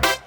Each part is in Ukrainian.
back.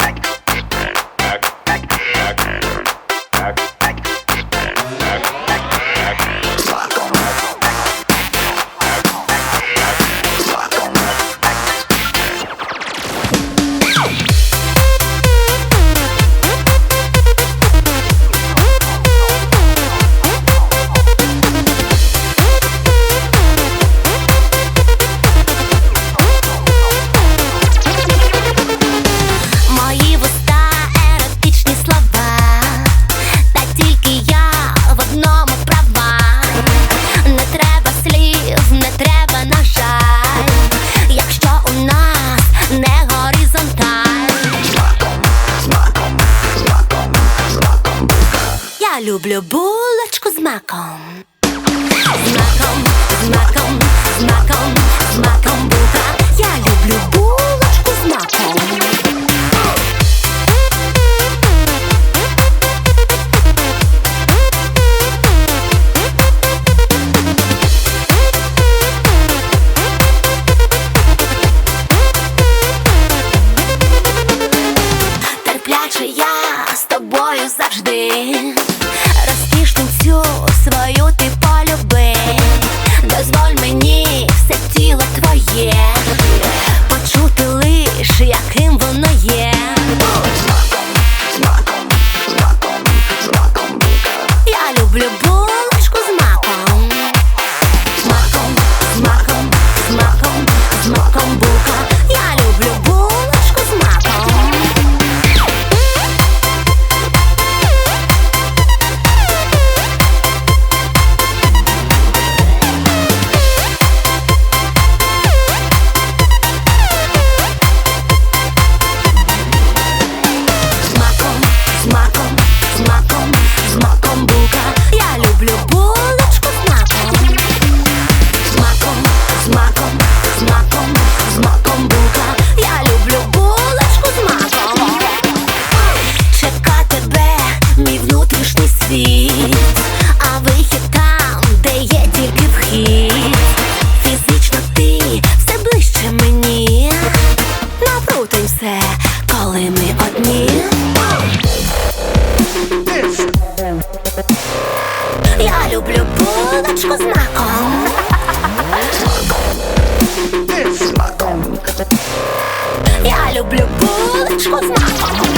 Люблю булочку з маком. З маком, з маком, з маком, з маком буха. Я люблю булочку з маком. Терпляче я з тобою завжди Розкішницю свою ти полюби. Дозволь мені все тіло твоє Почути лиш, яким воно є. Я люблю Я люблю булочку з маком. Я люблю булочку з маком